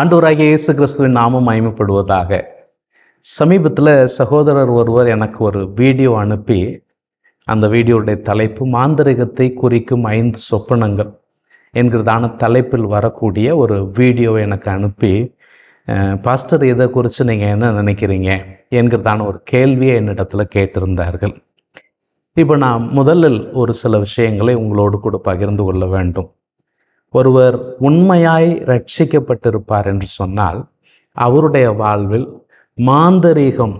ஆண்டவராகிய இயேசு கிறிஸ்துவின் நாமம் அமைப்படுவதாக சமீபத்தில் சகோதரர் ஒருவர் எனக்கு ஒரு வீடியோ அனுப்பி அந்த வீடியோடைய தலைப்பு மாந்திரிகத்தை குறிக்கும் ஐந்து சொப்பனங்கள் என்கிறதான தலைப்பில் வரக்கூடிய ஒரு வீடியோவை எனக்கு அனுப்பி பாஸ்டர் இதை குறித்து நீங்கள் என்ன நினைக்கிறீங்க? என்கிறதான ஒரு கேள்வியை என்னிடத்தில் கேட்டிருந்தார்கள். இப்போ நான் முதலில் ஒரு சில விஷயங்களை உங்களோடு கூட பகிர்ந்து கொள்ள வேண்டும். ஒருவர் உண்மையாய் ரட்சிக்கப்பட்டிருப்பார் என்று சொன்னால் அவருடைய வாழ்வில் மாந்தரீகம்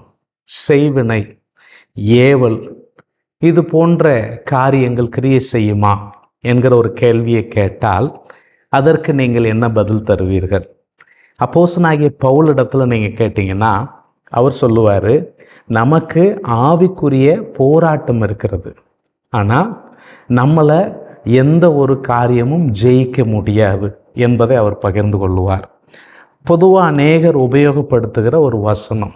செய்வினை ஏவல் இது போன்ற காரியங்கள் கிரியை செய்யுமா என்கிற ஒரு கேள்வியை கேட்டால் அதற்கு நீங்கள் என்ன பதில் தருவீர்கள்? அப்போசனாகிய பவுலிடத்தில் நீங்கள் கேட்டிங்கன்னா அவர் சொல்லுவார் நமக்கு ஆவிக்குரிய போராட்டம் இருக்கிறது. ஆனால் நம்மளை எந்த ஒரு காரியமும் ஜெயிக்க முடியாது என்பதை அவர் பகிர்ந்து கொள்ளுவார். பொதுவாக அநேகர் உபயோகப்படுத்துகிற ஒரு வசனம்.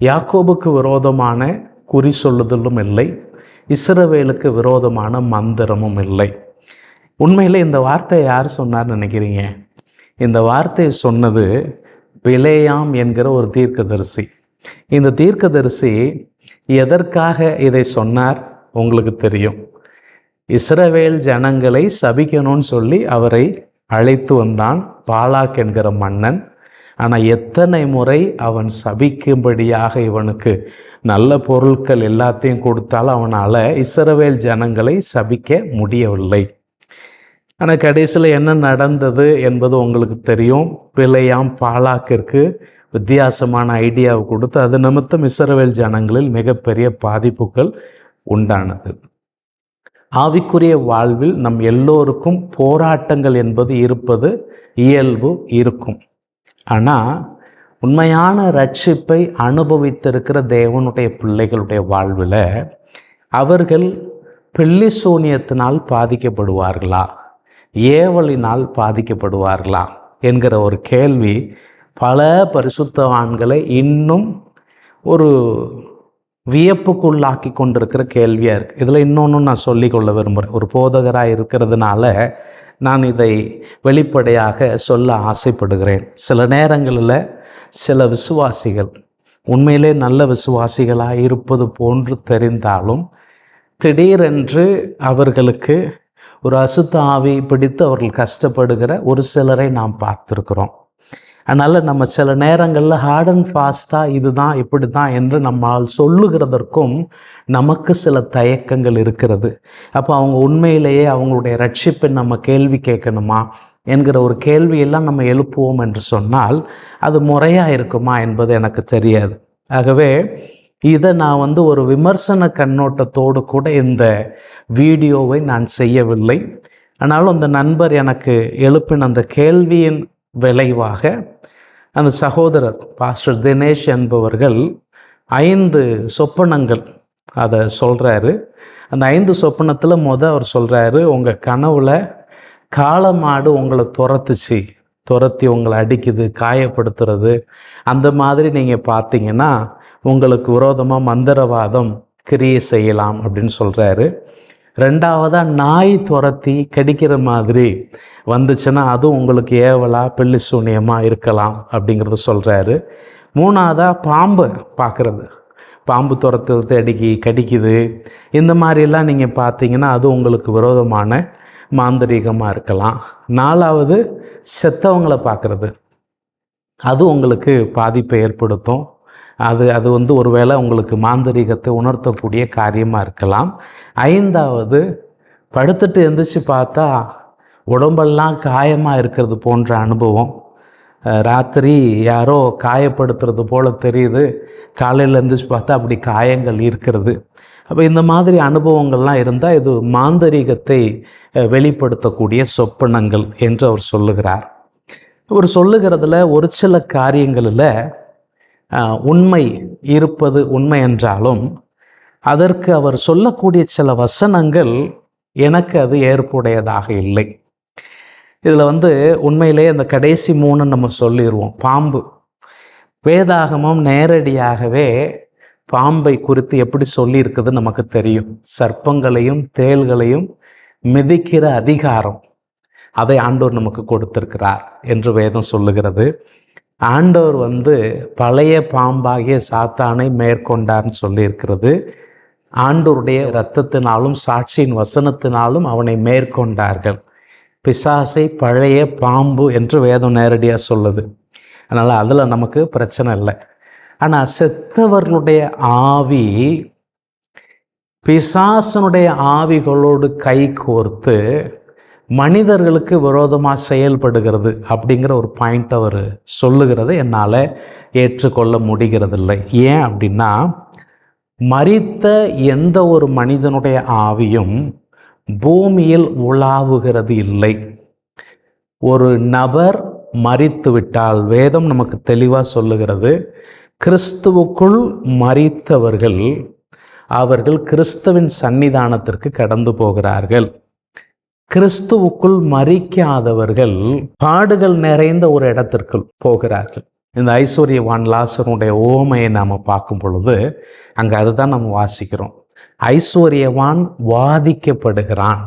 யாக்கோபுக்கு விரோதமான குறி சொல்லுதலும் இல்லை இஸ்ரவேலுக்கு விரோதமான மந்திரமும் இல்லை. உண்மையில் இந்த வார்த்தையை யார் சொன்னார் நினைக்கிறீங்க? இந்த வார்த்தையை சொன்னது பிளேயாம் என்கிற ஒரு தீர்க்கதரிசி. இந்த தீர்க்கதரிசி எதற்காக இதை சொன்னார்? உங்களுக்கு தெரியும். இஸ்ரவேல் ஜனங்களை சபிக்கணும்னு சொல்லி அவரை அழைத்து வந்தான் பாலாக் என்கிற மன்னன். ஆனால் எத்தனை முறை அவன் சபிக்கும்படியாக இவனுக்கு நல்ல பொருட்கள் எல்லாத்தையும் கொடுத்தாலும் அவனால் இஸ்ரவேல் ஜனங்களை சபிக்க முடியவில்லை. ஆனால் கடைசியில் என்ன நடந்தது என்பது உங்களுக்கு தெரியும். பிழையாம் பாலாக்கிற்கு வித்தியாசமான ஐடியாவை கொடுத்து அது நிமித்தம் இஸ்ரவேல் ஜனங்களில் மிகப்பெரிய பாதிப்புகள் உண்டானது. ஆவிக்குரிய வாழ்வில் நம் எல்லோருக்கும் போராட்டங்கள் என்பது இருப்பது இயல்பு இருக்கும். ஆனால் உண்மையான ரட்சிப்பை அனுபவித்திருக்கிற தேவனுடைய பிள்ளைகளுடைய வாழ்வில் அவர்கள் பில்லி சூனியத்தினால் பாதிக்கப்படுவார்களா? ஏவலினால் பாதிக்கப்படுவார்களா? என்கிற ஒரு கேள்வி பல பரிசுத்தவான்களை இன்னும் ஒரு வியப்புக்குள்ளாக்கி கொண்டிருக்கிற கேள்வியாக இருக்குது இதில் இன்னொன்று நான் சொல்லிக்கொள்ள விரும்புகிறேன் ஒரு போதகராக இருக்கிறதுனால நான் இதை வெளிப்படையாக சொல்ல ஆசைப்படுகிறேன். சில நேரங்களில் சில விசுவாசிகள் உண்மையிலே நல்ல விசுவாசிகளாக இருப்பது போன்று தெரிந்தாலும் திடீரென்று அவர்களுக்கு ஒரு அசுத்த ஆவி பிடித்து அவர்கள் கஷ்டப்படுகிற ஒரு சிலரை நாம் பார்த்துருக்குறோம். அதனால் நம்ம சில நேரங்களில் ஹார்ட் அண்ட் ஃபாஸ்ட்டாக இதுதான் இப்படி தான் என்று நம்மால் சொல்லுகிறதற்கும் நமக்கு சில தயக்கங்கள் இருக்கிறது. அப்போ அவங்க உண்மையிலேயே அவங்களுடைய ரட்சிப்பை நம்ம கேள்வி கேட்கணுமா என்கிற ஒரு கேள்வியெல்லாம் நம்ம எழுப்புவோம் என்று சொன்னால் அது முறையாக இருக்குமா என்பது எனக்கு தெரியாது. ஆகவே இதை நான் வந்து ஒரு விமர்சன கண்ணோட்டத்தோடு கூட இந்த வீடியோவை நான் செய்யவில்லை. ஆனாலும் அந்த நண்பர் எனக்கு எழுப்பின அந்த கேள்வியின் விளைவாக அந்த சகோதரர் பாஸ்டர் தினேஷ் என்பவர்கள் ஐந்து சொப்பனங்கள் அதை சொல்கிறாரு அந்த ஐந்து சொப்பனத்தில் முத அவர் சொல்கிறாரு உங்கள் கனவுல காளமாடு உங்களை துரத்துச்சு துரத்தி உங்களை அடிக்குது காயப்படுத்துறது. அந்த மாதிரி நீங்கள் பார்த்தீங்கன்னா உங்களுக்கு விரோதமாக மந்திரவாதம் கிரியை செய்யலாம் அப்படின்னு சொல்கிறாரு ரெண்டாவதாக நாய் துரத்தி கடிக்கிற மாதிரி வந்துச்சுன்னா அதுவும் உங்களுக்கு ஏவலா பில்லி சூனியமாக இருக்கலாம் அப்படிங்கிறத சொல்கிறாரு மூணாவதாக பாம்பு பார்க்குறது பாம்பு துரத்துறது அடிக்கி கடிக்குது. இந்த மாதிரிலாம் நீங்கள் பார்த்தீங்கன்னா அது உங்களுக்கு விரோதமான மாந்திரீகமாக இருக்கலாம். நாலாவது செத்தவங்களை பார்க்குறது அது உங்களுக்கு பாதிப்பை ஏற்படுத்தும். அது அது வந்து ஒருவேளை உங்களுக்கு மாந்தரிகத்தை உணர்த்தக்கூடிய காரியமாக இருக்கலாம். ஐந்தாவது படுத்துட்டு எந்திரிச்சு பார்த்தா உடம்பெல்லாம் காயமாக இருக்கிறது போன்ற அனுபவம். ராத்திரி யாரோ காயப்படுத்துறது போல் தெரியுது. காலையில் எழுந்திரிச்சு பார்த்தா அப்படி காயங்கள் இருக்கிறது. அப்போ இந்த மாதிரி அனுபவங்கள்லாம் இருந்தால் இது மாந்தரீகத்தை வெளிப்படுத்தக்கூடிய சொப்பனங்கள் என்று அவர் சொல்லுகிறார். அவர் சொல்லுகிறதுல ஒரு சில காரியங்களில் உண்மை இருப்பது உண்மை என்றாலும் அதற்கு அவர் சொல்லக்கூடிய சில வசனங்கள் எனக்கு அது ஏற்புடையதாக இல்லை. இதில் வந்து உண்மையிலே அந்த கடைசி மூணு நம்ம சொல்லிடுவோம் பாம்பு. வேதாகமம் நேரடியாகவே பாம்பை குறித்து எப்படி சொல்லியிருக்குது நமக்கு தெரியும். சர்ப்பங்களையும் தேள்களையும் மிதிக்கிற அதிகாரம் அதை ஆண்டோர் நமக்கு கொடுத்திருக்கிறார் என்று வேதம் சொல்லுகிறது. ஆண்டவர் வந்து பழைய பாம்பாகிய சாத்தானை மேற்கொண்டார்னு சொல்லியிருக்கிறது. ஆண்டவருடைய இரத்தத்தினாலும் சாட்சியின் வசனத்தினாலும் அவனை மேற்கொண்டார்கள். பிசாசை பழைய பாம்பு என்று வேதம் நேரடியாக சொல்லுது. அதனால் அதில் நமக்கு பிரச்சனை இல்லை. ஆனால் செத்தவர்களுடைய ஆவி பிசாசனுடைய ஆவிகளோடு கை கோர்த்து மனிதர்களுக்கு விரோதமாக செயல்படுகிறது அப்படிங்கிற ஒரு பாயிண்ட் அவர் சொல்லுகிறத என்னால் ஏற்றுக்கொள்ள முடிகிறதில்லை. ஏன் அப்படின்னா மறித்த எந்த ஒரு மனிதனுடைய ஆவியும் பூமியில் உலாவுகிறது இல்லை. ஒரு நபர் மறித்து விட்டால் வேதம் நமக்கு தெளிவாக சொல்லுகிறது கிறிஸ்துவுக்குள் மறித்தவர்கள் அவர்கள் கிறிஸ்துவின் சன்னிதானத்திற்கு கடந்து போகிறார்கள். கிறிஸ்துவுக்குள் மறிக்காதவர்கள் பாடுகள் நிறைந்த ஒரு இடத்திற்குள் போகிறார்கள். இந்த ஐஸ்வர்யவான் லாசருடைய ஓமையை நாம் பார்க்கும் பொழுது அங்கே அதுதான் நம்ம வாசிக்கிறோம். ஐஸ்வர்யவான் வாதிக்கப்படுகிறான்.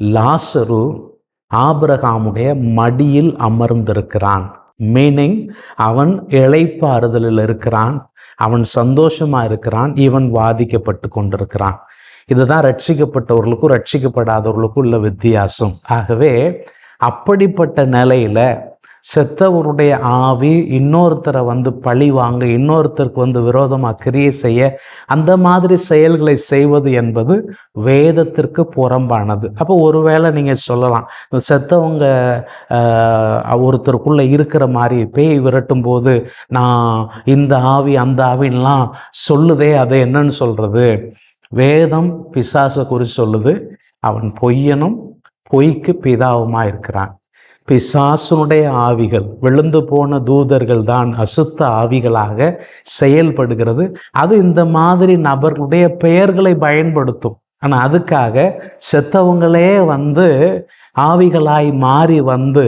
லாசரு ஆபிரகாமுடைய மடியில் அமர்ந்திருக்கிறான். மீனிங் அவன் இழைப்பாறுதலில் இருக்கிறான். அவன் சந்தோஷமாக இருக்கிறான். இவன் வாதிக்கப்பட்டு கொண்டிருக்கிறான். இதுதான் ரட்சிக்கப்பட்டவர்களுக்கும் ரட்சிக்கப்படாதவர்களுக்கும் உள்ள வித்தியாசம். ஆகவே அப்படிப்பட்ட நிலையில செத்தவருடைய ஆவி இன்னொருத்தரை வந்து பழி வாங்க இன்னொருத்தருக்கு வந்து விரோதமாக கிரியை செய்ய அந்த மாதிரி செயல்களை செய்வது என்பது வேதத்திற்கு புறம்பானது. அப்போ ஒருவேளை நீங்கள் சொல்லலாம் செத்தவங்க ஒருத்தருக்குள்ளே இருக்கிற மாதிரி பேய் விரட்டும் போது நான் இந்த ஆவி அந்த ஆவின்லாம் சொல்லுதே அதை என்னன்னு சொல்கிறது வேதம் பிசாசை குறித்து சொல்லுது. அவன் பொய்யனும் பொய்க்கு பிதாவுமா இருக்கிறான் பிசாசுனுடைய ஆவிகள் விழுந்து போன தூதர்கள் தான் அசுத்த ஆவிகளாக செயல்படுகிறது. அது இந்த மாதிரி நபர்களுடைய பெயர்களை பயன்படுத்தும். ஆனால் அதுக்காக செத்தவங்களே வந்து ஆவிகளாய் மாறி வந்து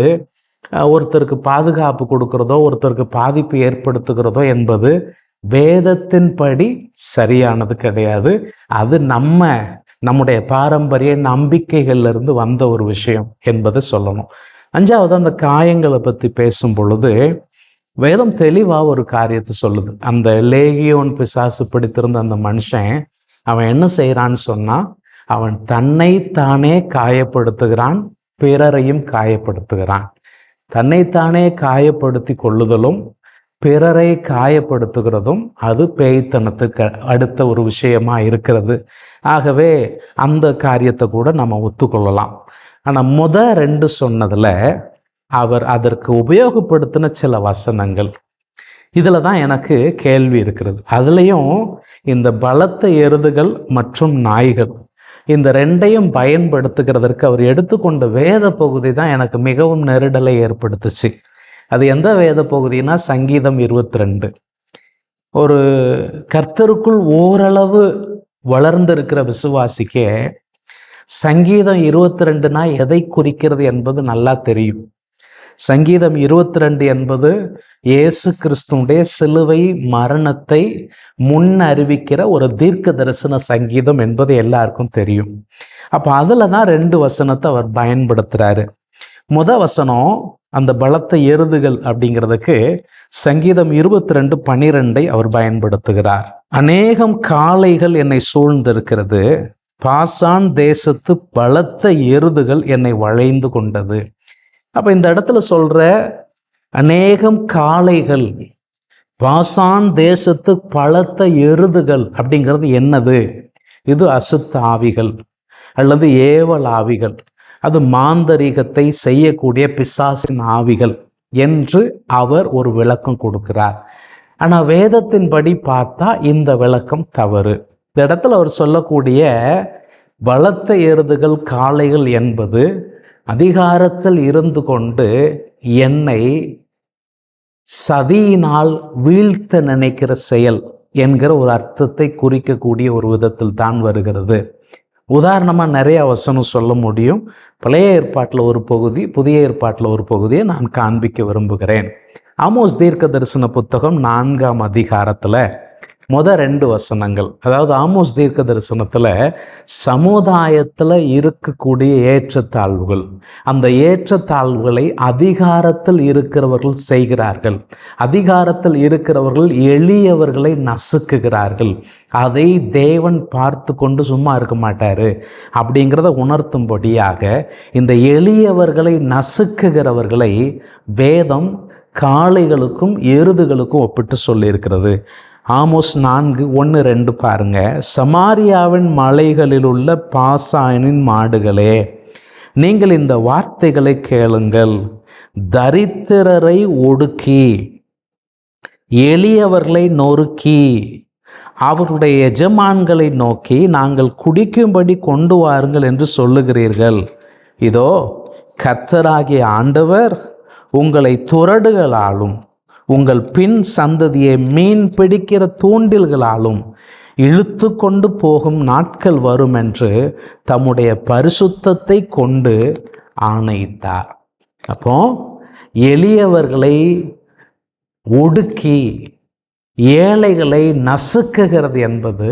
ஒருத்தருக்கு பாதுகாப்பு கொடுக்கிறதோ ஒருத்தருக்கு பாதிப்பு ஏற்படுத்துகிறதோ என்பது வேதத்தின்படி சரியானது கிடையாது. அது நம்ம நம்முடைய பாரம்பரிய நம்பிக்கைகள்லேருந்து வந்த ஒரு விஷயம் என்பதை சொல்லணும். அஞ்சாவது அந்த காயங்களை பற்றி பேசும் பொழுது வேதம் தெளிவாக ஒரு காரியத்தை சொல்லுது. அந்த லேகியோன் பிசாசு பிடித்திருந்த அந்த மனுஷன் அவன் என்ன செய்கிறான்னு சொன்னால் அவன் தன்னை தானே காயப்படுத்துகிறான் பிறரையும் காயப்படுத்துகிறான். தன்னைத்தானே காயப்படுத்தி கொள்ளுதலும் பிறரை காயப்படுத்துகிறதும் அது பேய்த்தனத்துக்கு அடுத்த ஒரு விஷயமா இருக்கிறது. ஆகவே அந்த காரியத்தை கூட நம்ம ஒத்துக்கொள்ளலாம். ஆனால் முத ரெண்டு சொன்னதில் அவர் அதற்கு உபயோகப்படுத்தின சில வசனங்கள். இதில் தான் எனக்கு கேள்வி இருக்கிறது. அதுலேயும் இந்த பலத்த எருதுகள் மற்றும் நாய்கள் இந்த ரெண்டையும் பயன்படுத்துகிறதற்கு அவர் எடுத்துக்கொண்ட வேத பகுதி தான் எனக்கு மிகவும் நெருடலை ஏற்படுத்துச்சு. அது எந்த வேத பகுதினா சங்கீதம் இருபத்தி ரெண்டு ஒரு கர்த்தருக்குள் ஓரளவு வளர்ந்திருக்கிற விசுவாசிக்கே சங்கீதம் இருபத்தி ரெண்டுனா எதை குறிக்கிறது என்பது நல்லா தெரியும். சங்கீதம் இருபத்தி ரெண்டு என்பது இயேசு கிறிஸ்துடைய சிலுவை மரணத்தை முன் அறிவிக்கிற ஒரு தீர்க்க தரிசன சங்கீதம் என்பது எல்லாருக்கும் தெரியும். அப்போ அதில் தான் ரெண்டு வசனத்தை அவர் பயன்படுத்துகிறாரு முத வசனம் அந்த பலத்த எருதுகள் அப்படிங்கிறதுக்கு சங்கீதம் இருபத்தி ரெண்டு பனிரெண்டை அவர் பயன்படுத்துகிறார். அநேகம் காளைகள் என்னை சூழ்ந்திருக்கிறது. பாசான் தேசத்து பலத்த எருதுகள் என்னை வளைந்து கொண்டது. அப்போ இந்த இடத்துல சொல்ற அநேகம் காளைகள் பாசான் தேசத்து பலத்த எருதுகள் அப்படிங்கிறது என்னது? இது அசுத்த ஆவிகள் அல்லது ஏவல் ஆவிகள். அது மாந்தரீகத்தை செய்யக்கூடிய பிசாசின் ஆவிகள் என்று அவர் ஒரு விளக்கம் கொடுக்கிறார். ஆனால் வேதத்தின்படி பார்த்தா இந்த விளக்கம் தவறு. இந்த இடத்துல அவர் சொல்லக்கூடிய பலத்த எருதுகள் காளைகள் என்பது அதிகாரத்தில் இருந்து கொண்டு என்னை சதியினால் வீழ்த்த நினைக்கிற செயல் என்கிற ஒரு அர்த்தத்தை குறிக்கக்கூடிய ஒரு விதத்தில் தான் வருகிறது. உதாரணமாக நிறைய வசனம் சொல்ல முடியும். பழைய ஏற்பாட்டில் ஒரு பகுதி புதிய ஏற்பாட்டில் ஒரு பகுதியை நான் காண்பிக்க விரும்புகிறேன். ஆமோஸ் தீர்க்க தரிசன புத்தகம் நான்காம் அதிகாரத்தில் முத ரெண்டு வசனங்கள். அதாவது ஆமோஸ் தீர்க்க தரிசனத்தில் சமுதாயத்தில் இருக்கக்கூடிய ஏற்றத்தாழ்வுகள். அந்த ஏற்றத்தாழ்வுகளை அதிகாரத்தில் இருக்கிறவர்கள் செய்கிறார்கள். அதிகாரத்தில் இருக்கிறவர்கள் எளியவர்களை நசுக்குகிறார்கள். அதை தேவன் பார்த்து கொண்டு சும்மா இருக்க மாட்டார் அப்படிங்கிறத உணர்த்தும்படியாக இந்த எளியவர்களை நசுக்குகிறவர்களை வேதம் காளைகளுக்கும் எருதுகளுக்கும் ஒப்பிட்டு சொல்லியிருக்கிறது. ஆமோஸ் நான்கு ஒன்று ரெண்டு பாருங்க. சமாரியாவின் மலைகளில் உள்ள பாசாயனின் மாடுகளே நீங்கள் இந்த வார்த்தைகளை கேளுங்கள். தரித்திரரை ஒடுக்கி எளியவர்களை நொறுக்கி அவருடைய எஜமான்களை நோக்கி நாங்கள் குடிக்கும்படி கொண்டு வாருங்கள் என்று சொல்லுகிறீர்கள். இதோ கர்த்தராகிய ஆண்டவர் உங்களை துரடுகளாலும் உங்கள் பின் சந்ததியை மீன் பிடிக்கிற தூண்டில்களாலும் இழுத்து கொண்டு போகும் நாட்கள் வரும் என்று தம்முடைய பரிசுத்தத்தை கொண்டு ஆணையிட்டார். அப்போ எளியவர்களை ஒடுக்கி ஏழைகளை நசுக்குகிறது என்பது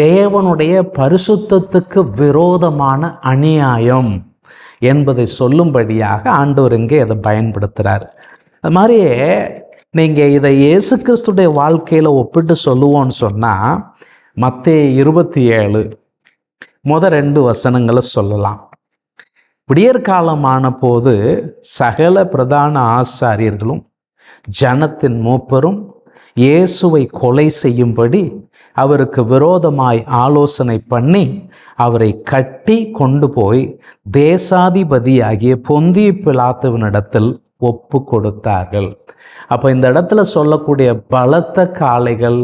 தேவனுடைய பரிசுத்தத்துக்கு விரோதமான அநியாயம் என்பதை சொல்லும்படியாக ஆண்டவர் இங்கே அதை பயன்படுத்துகிறார் அது மாதிரியே நீங்கள் இதை இயேசு கிறிஸ்துடைய வாழ்க்கையில் ஒப்பிட்டு சொல்லுவோன்னு சொன்னால் மத்திய இருபத்தி ஏழு முத ரெண்டு வசனங்களை சொல்லலாம். விடியற்காலமான போது சகல பிரதான ஆசாரியர்களும் ஜனத்தின் மூப்பரும் இயேசுவை கொலை செய்யும்படி அவருக்கு விரோதமாய் ஆலோசனை பண்ணி அவரை கட்டி கொண்டு போய் தேசாதிபதியாகிய பொந்திய பிலாத்துவனிடத்தில் ஒப்பு கொடுத்தார்கள் அப்போ இந்த இடத்துல சொல்லக்கூடிய பலத்த காளைகள்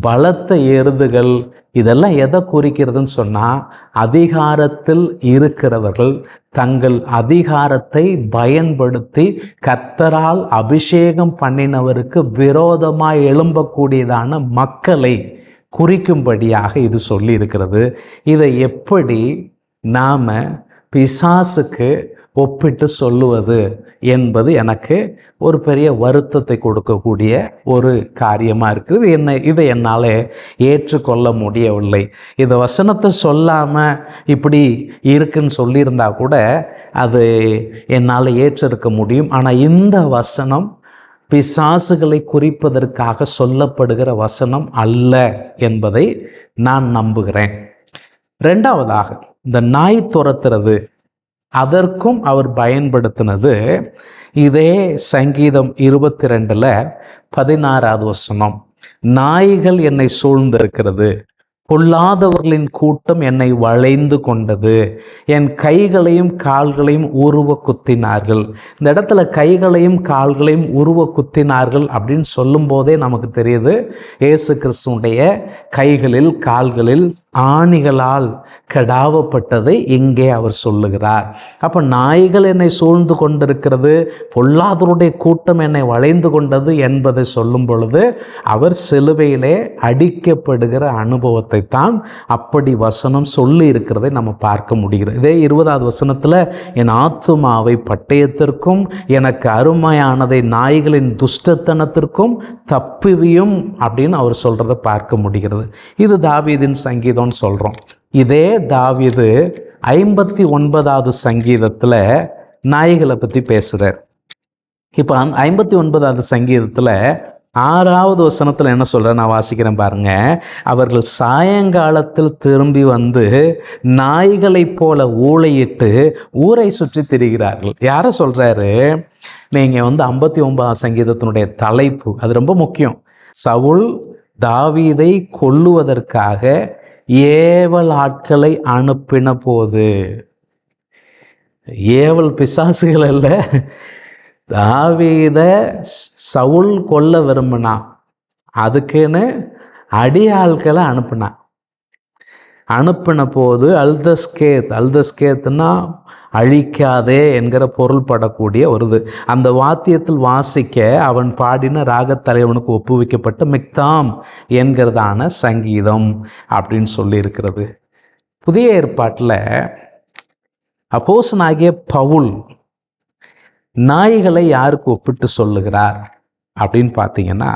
பலத்த எருதுகள் இதெல்லாம் எதை குறிக்கிறதுன்னு சொன்னால் அதிகாரத்தில் இருக்கிறவர்கள் தங்கள் அதிகாரத்தை பயன்படுத்தி கர்த்தரால் அபிஷேகம் பண்ணினவருக்கு விரோதமாக எழும்பக்கூடியதான மக்களை குறிக்கும்படியாக இது சொல்லி இருக்கிறது இதை எப்படி நாம் பிசாசுக்கு ஒப்பிட்டு சொல்லுவது என்பது எனக்கு ஒரு பெரிய வருத்தத்தை கொடுக்கக்கூடிய ஒரு காரியமாக இருக்குது என்னை இதை என்னால் ஏற்றுக்கொள்ள முடியவில்லை. இந்த வசனத்தை சொல்லாமல் இப்படி இருக்குன்னு சொல்லியிருந்தா கூட அது என்னால் ஏற்றிருக்க முடியும். ஆனால் இந்த வசனம் பிசாசுகளை குறிப்பதற்காக சொல்லப்படுகிற வசனம் அல்ல என்பதை நான் நம்புகிறேன். ரெண்டாவதாக இந்த நாய் துரத்துறது அதற்கும் அவர் பயன்படுத்தினது இதே சங்கீதம் இருபத்தி ரெண்டில் பதினாறாவது வசனம் நாய்கள் என்னை சூழ்ந்திருக்கிறது பொல்லாதவர்களின் கூட்டம் என்னை வளைந்து கொண்டது. என் கைகளையும் கால்களையும் உருவ குத்தினார்கள் இந்த இடத்துல கைகளையும் கால்களையும் உருவ குத்தினார்கள் அப்படின்னு சொல்லும் போதே நமக்கு தெரியுது இயேசு கிறிஸ்துடைய கைகளில் கால்களில் ஆணிகளால் கடாவப்பட்டதை இங்கே அவர் சொல்லுகிறார். அப்போ நாய்கள் என்னை சூழ்ந்து கொண்டிருக்கிறது பொல்லாதவருடைய கூட்டம் என்னை வளைந்து கொண்டது என்பதை சொல்லும் பொழுது அவர் சிலுவையிலே அடிக்கப்படுகிற அனுபவத்தை தான் அப்படி வசனம் சொல்லி இருக்கிறதை நம்ம பார்க்க முடிகிறது. இதே இருபதாவது வசனத்தில் என் ஆத்துமாவை பட்டயத்திற்கும் எனக்கு அருமையானதை நாய்களின் துஷ்டத்தனத்திற்கும் தப்பிவியும் அப்படின்னு அவர் சொல்கிறத பார்க்க முடிகிறது. இது தாவீதின் சங்கீதம்னு சொல்கிறோம் இதே தாவீது ஐம்பத்தி ஒன்பதாவது சங்கீதத்தில் நாய்களை பற்றி பேசுகிறார் இப்போ ஐம்பத்தி ஒன்பதாவது சங்கீதத்தில் ஆறாவது வசனத்தில் என்ன சொல்கிறேன் நான் வாசிக்கிறேன் பாருங்க. அவர்கள் சாயங்காலத்தில் திரும்பி வந்து நாய்களைப் போல ஊளையிட்டு ஊரை சுற்றி திரிகிறார்கள். யாரை சொல்கிறாரு நீங்கள் வந்து ஐம்பத்தி ஒன்பதாம் சங்கீதத்தினுடைய தலைப்பு. அது ரொம்ப முக்கியம். சவுல் தாவீதை கொல்லுவதற்காக ஏவல் ஆட்களை அனுப்பின போது ஏவல் பிசாசுகள் அல்ல தாவீத சவுல் கொல்ல விரும்பினான் அதுக்குன்னு அடியாள்களை அனுப்புனான் அனுப்பின. போது அல்தஸ்கேத் அல்தஸ்கேத்னா அழிக்காதே என்கிற பொருள் படக்கூடிய ஒரு இது அந்த வாத்தியத்தில் வாசிக்க அவன் பாடின ராகத்தலைவனுக்கு ஒப்புவிக்கப்பட்ட மிக்தாம் என்கிறதான சங்கீதம் அப்படின்னு சொல்லியிருக்கிறது. புதிய ஏற்பாட்டில் அப்போசனாகிய பவுல் நாய்களை யாருக்கு ஒப்பிட்டு சொல்லுகிறார்? அப்படின்னு பார்த்தீங்கன்னா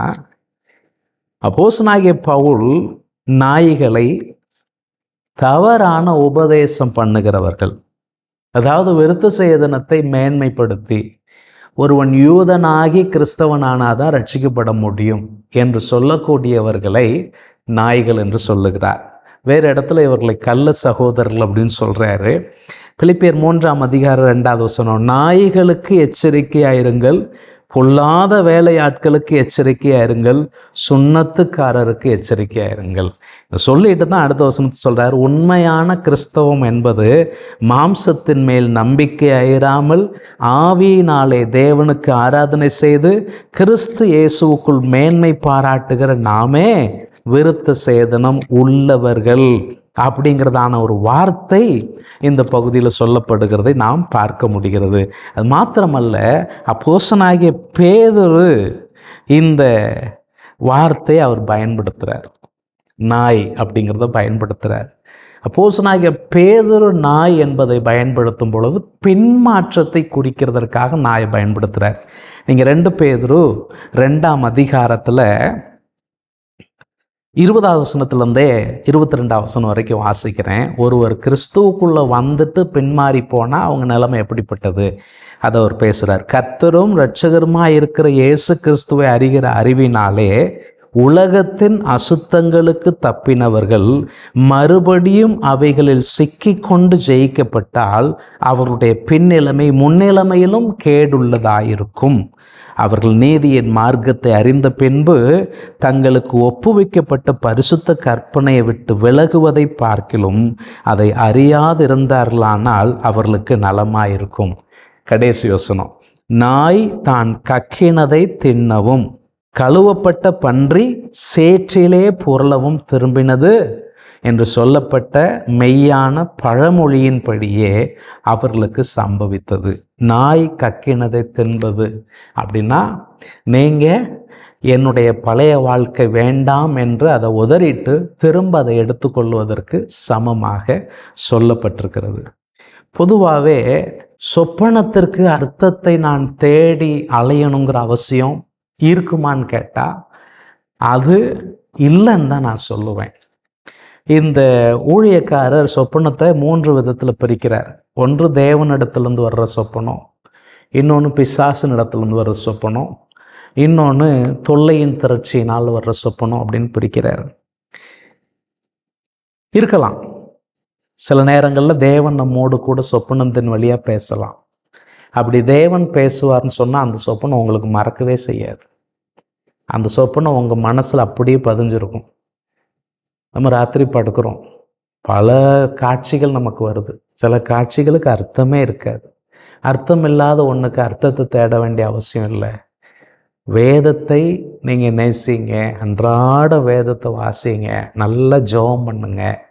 அப்போஸ்தலனாகிய பவுல் நாய்களை தவறான உபதேசம் பண்ணுகிறவர்கள். அதாவது விருத்த சேதனத்தை மேன்மைப்படுத்தி ஒருவன் யூதனாகி கிறிஸ்தவனானாதான் ரட்சிக்கப்பட முடியும் என்று சொல்லக்கூடியவர்களை நாய்கள் என்று சொல்லுகிறார். வேறு இடத்துல இவர்களை கள்ள சகோதரர்கள் அப்படின்னு சொல்றாரு. பிலிப்பியர் மூன்றாம் அதிகாரம் ரெண்டாவது வசனம் நாய்களுக்கு எச்சரிக்கையாயிருங்கள் பொல்லாத வேலையாட்களுக்கு எச்சரிக்கையாயிருங்கள் சுண்ணத்துக்காரருக்கு எச்சரிக்கையாயிருங்கள். சொல்லிட்டு தான் அடுத்த வசனத்தை சொல்கிறார் உண்மையான கிறிஸ்தவம் என்பது மாம்சத்தின் மேல் நம்பிக்கை அயிராமல் ஆவியினாலே தேவனுக்கு ஆராதனை செய்து கிறிஸ்து இயேசுவுக்குள் மேன்மை பாராட்டுகிற நாமே விருத்த சேதனம் உள்ளவர்கள் அப்படிங்கிறதான ஒரு வார்த்தை இந்த பகுதியில் சொல்லப்படுகிறதை நாம் பார்க்க முடிகிறது. அது மாத்திரமல்ல அப்போசனாகிய பேதொரு இந்த வார்த்தையை அவர் பயன்படுத்துகிறார் நாய் அப்படிங்கிறத பயன்படுத்துகிறார் அப்போசனாகிய பேதொரு நாய் என்பதை பயன்படுத்தும் பொழுது பின்மாற்றத்தை குறிக்கிறதற்காக நாயை பயன்படுத்துகிறார் நீங்கள் ரெண்டு பேதரு ரெண்டாம் அதிகாரத்தில் இருபதாவது வசனத்துலேருந்தே இருபத்தி ரெண்டாவது வசனம் வரைக்கும் வாசிக்கிறேன். ஒருவர் கிறிஸ்துவுக்குள்ளே வந்துட்டு பின்மாறி போனால் அவங்க நிலைமை எப்படிப்பட்டது? அதை அவர் பேசுகிறார் கத்தரும் இரட்சகருமாக இருக்கிற இயேசு கிறிஸ்துவை அறிகிற அறிவினாலே உலகத்தின் அசுத்தங்களுக்கு தப்பினவர்கள் மறுபடியும் அவைகளில் சிக்கி கொண்டு ஜெயிக்கப்பட்டால் அவருடைய பின்னிலைமை முன்னிலைமையிலும் கேடுள்ளதாயிருக்கும். அவர்கள் நீதியின் மார்க்கத்தை அறிந்த பின்பு தங்களுக்கு ஒப்புவிக்கப்பட்ட பரிசுத்த கற்பனையை விட்டு விலகுவதை பார்க்கிலும் அதை அறியாதிருந்தார்களானால் அவர்களுக்கு நலமாயிருக்கும். கடைசி யோசனம் நாய் தான் கக்கினதை தின்னவும் கழுவப்பட்ட பன்றி சேற்றிலே புரளவும் திரும்பினது என்று சொல்லப்பட்ட மெய்யான பழமொழியின்படியே அவர்களுக்கு சம்பவித்தது. நாய் கக்கினதை தின்பது. அப்படின்னா நீங்கள் என்னுடைய பழைய வாழ்க்கை வேண்டாம் என்று அதை உதறிட்டு திரும்ப அதை எடுத்துக்கொள்வதற்கு சமமாக சொல்லப்பட்டிருக்கிறது. பொதுவாகவே சொப்பனத்திற்கு அர்த்தத்தை நான் தேடி அலையணுங்கிற அவசியம் இருக்குமான்னு கேட்டால் அது இல்லைன்னு தான் நான் சொல்லுவேன். இந்த ஊழியக்காரர் சொப்பனத்தை மூன்று விதத்தில் பிரிக்கிறார். ஒன்று தேவனிடத்துலேருந்து வர்ற சொப்பனம் இன்னொன்று பிசாசின் இடத்துலேருந்து வர்ற சொப்பனம் இன்னொன்று தொல்லையின் திரட்சியினால் வர்ற சொப்பனம் அப்படின்னு பிரிக்கிறார். இருக்கலாம். சில நேரங்களில் தேவன் நம்மோடு கூட சொப்பனத்தின் வழியாக பேசலாம். அப்படி தேவன் பேசுவார்னு சொன்னால் அந்த சொப்பனம் உங்களுக்கு மறக்கவே செய்யாது. அந்த சொப்பனம் உங்கள் மனசில் அப்படியே பதிஞ்சிருக்கும். நம்ம ராத்திரி படுக்கிறோம். பல காட்சிகள் நமக்கு வருது. சில காட்சிகளுக்கு அர்த்தமே இருக்காது. அர்த்தம் இல்லாத ஒன்றுக்கு அர்த்தத்தை தேட வேண்டிய அவசியம் இல்லை. வேதத்தை நீங்கள் நேசிங்க. அன்றாட வேதத்தை வாசிங்க. நல்லா ஜெபம் பண்ணுங்க.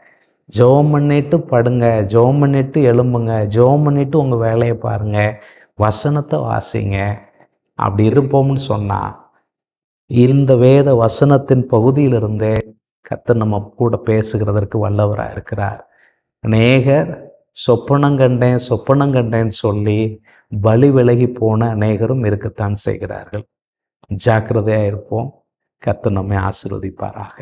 ஜெபம் பண்ணிட்டு படுங்க. ஜெபம் பண்ணிட்டு எழும்புங்க. ஜோம் பண்ணிட்டு உங்கள் வேலையை பாருங்க. வசனத்தை வாசிங்க. அப்படி இருப்போம்னு சொன்னால் இந்த வேத வசனத்தின் பகுதியிலிருந்தே கர்த்தர் நம்ம கூட பேசுகிறதற்கு வல்லவராக இருக்கிறார். அநேகர் சொப்பனம் கண்டேன் சொப்பனம் கண்டேன்னு சொல்லி பலி விலகி போன அநேகரும் இருக்கத்தான் செய்கிறார்கள். ஜாக்கிரதையாக இருப்போம். கர்த்தர் நம்மை ஆசிர்வதிப்பாராக.